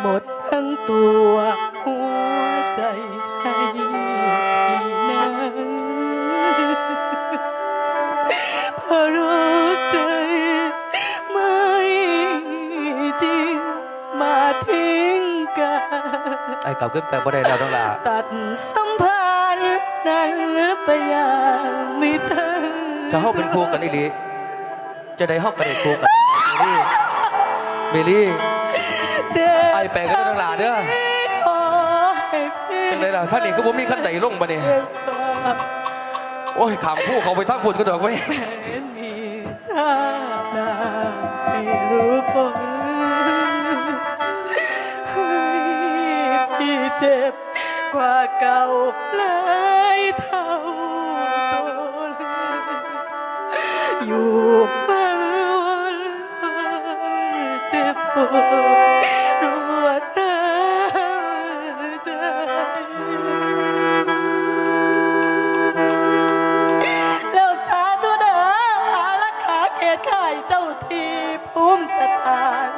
หมดทั้งตัวหัวใจให้พี่นางเพราะรู้ใจไม่จริงมาทิ้งกัน ไอ้กลับขึ้นไปบ่ได้แล้วน้องลาตัดสัมพันธ์นั้นไปอย่างไม่ทันจะเข้าเป็นครูกันอีหลีจะได้เข้าไปในครูกันเมลี่ เมลี่เจ็บไอ้แปลงกันน้องลาเด้อขอให้พี่จังไดล่ะขั้นนี้ก็บ่มีขั้นใดลงบ่เนี่ยเจ็บความโอ้ยขามผู้เขาไปทักฝุ่นก็ดอกไว้ยเป็นมีชาติหน้าให้รู้ผลให้พี่เจ็บกว่าเก่าหลา รวดหาใจแล้วสาธุเด้ออารักขาเขตข่ายเจ้าที่ภูมิสถาน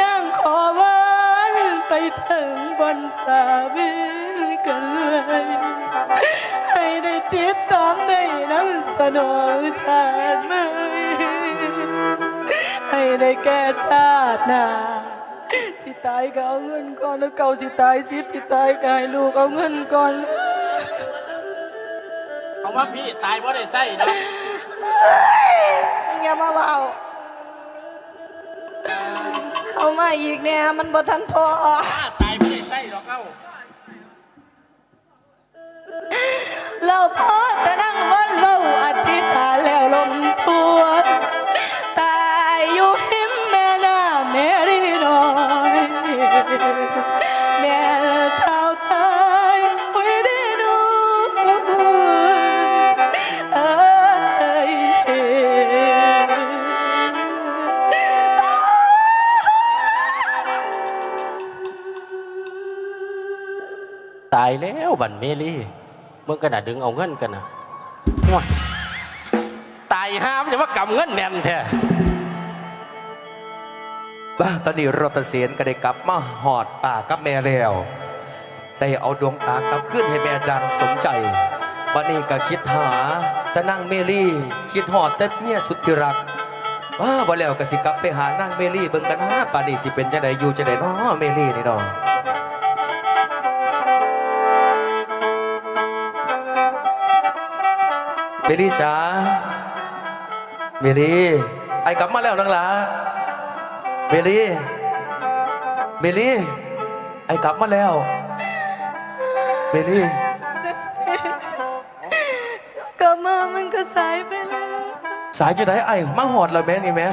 นั่งขอวันไปถึงบนสาวินกันเลยให้ได้ติดตามในน้ำสนองชาติใหม่ให้ ได้แก่ชาติหน้าสิตายก็เอาเงินก่อนแล้วเก่าสิตายสิบสิตายก็ให้ลูกเอาเงินก่อนเอาว่าพี่ตายเพราะได้ไส้เนาะอย่ามาเบาเอามาอีกเนี่ยมันบ่ทันพอถ้าตายเพราะได้ไส้หรอกเอ้าเราพอ ตายแล้วบันเมลี่มึงกระดาดึงเอาเงินกันนะห่วยตายห้ามอย่ามากำเงินแน่นแท้บ้าตอนนี้รถเสียนก็ได้กลับมาหอดป่ากับแม่แล้วได้เอาดวงตากลับขึ้นให้แม่ดังสมใจวันนี้ก็คิดหาแต่นั่งเมลี่ คิดหอดแต่เมียสุดที่รักว่าบ่แล้วก็สิกลับไปหานางเมลี่เบิ่งกันนะป่านนี้สิเป็นจังไดอยู่จังไดเนาะเมลี่นี่เนาะ เมลี่จ๋าเมลี่ไอ้กลับมาแล้วนังหลาเบลลี่เบลลี่ไอ้กลับมาแล้วเบลลี่กลับมามันก็สายไปแล้ว สายจะได้ไอ้มาหอดแล้วแม่นี่แม่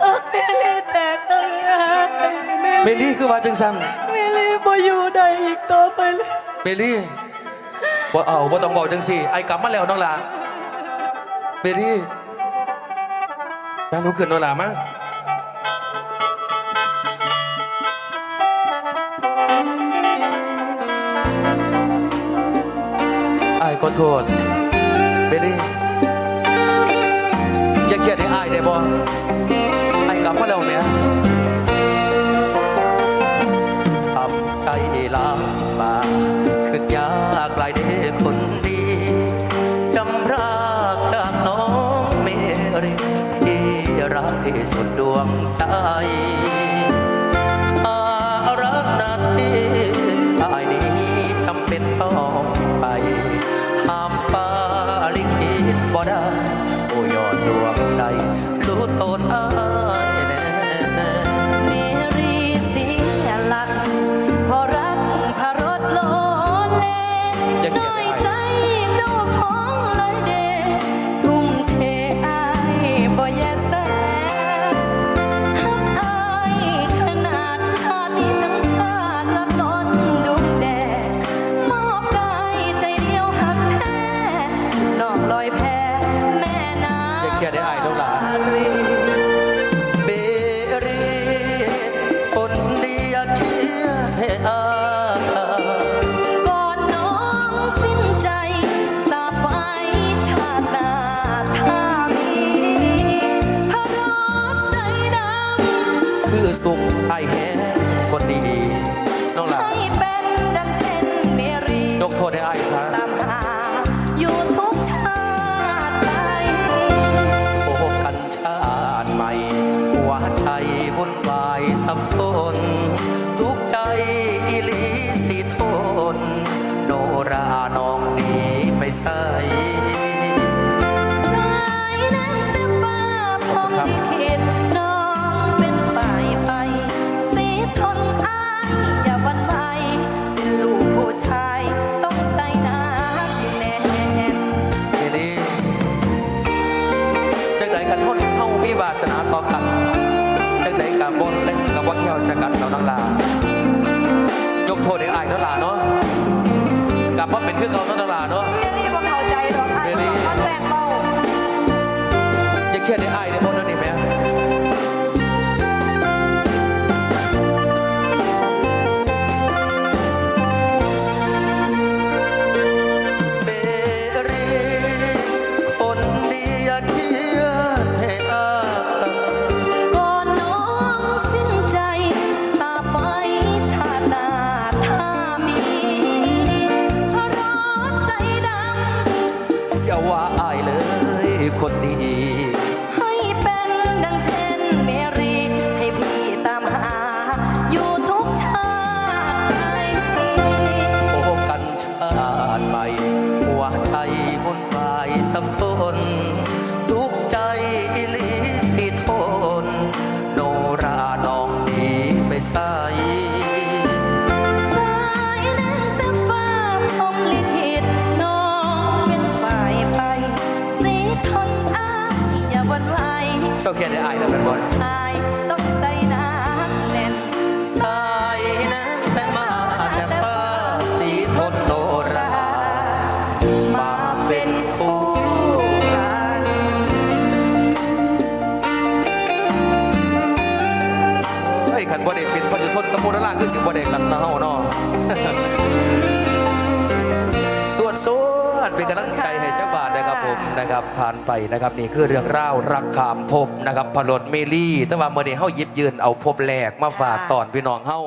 เออเมลี่แตกเลยเมเบลี่ลลี่คือว่าจังสันเมลี่บ่อยู่ได้อีกต่อไปเลยเบลลี่ว่าเอาว่าต้องบอกจังสิไอ้กลับมาแล้วน้องหลา เบลลี่แม่รู้ขึ้นน้องหลามั้งไอ้ขอโทษเบลลี่อย่าเครียดให้อายได้บ่ กโทษให้ไอ้ซะตามหาอยู่ทุกชาติไป โอ้กันชาติใหม่ หัวใจวุ่นวายสับสน ทุกใจอิลีสิทน โนราน้องนีไปใส่ ลา ยกโทษให้อายเนาะลาเนาะกลับมาเป็นเพื่อเก่าเนานังลาเนาะ เศร้าเขียนได้อายแล้วเป็นบทชายต้องใจหนักแน่นสายนั้นแต่มาแต่ฟ้าสีทนโนรา มาเป็นคู่กัน เฮ้ยขันบ่ได้เป็นพระจุทนกับโมนาลาคือสิบ่ได้กันนะเฮาเนาะสวดสวดเป็นกำลังใจให้ ผมนะครับผ่านไปนะครับนี่คือเรื่องราวรักขามภพนะครับพลดเมลี่ แต่ว่าเมื่อนี้เฮาหยิบยืนเอาภพแรกมาฝากตอนพี่น้องเฮา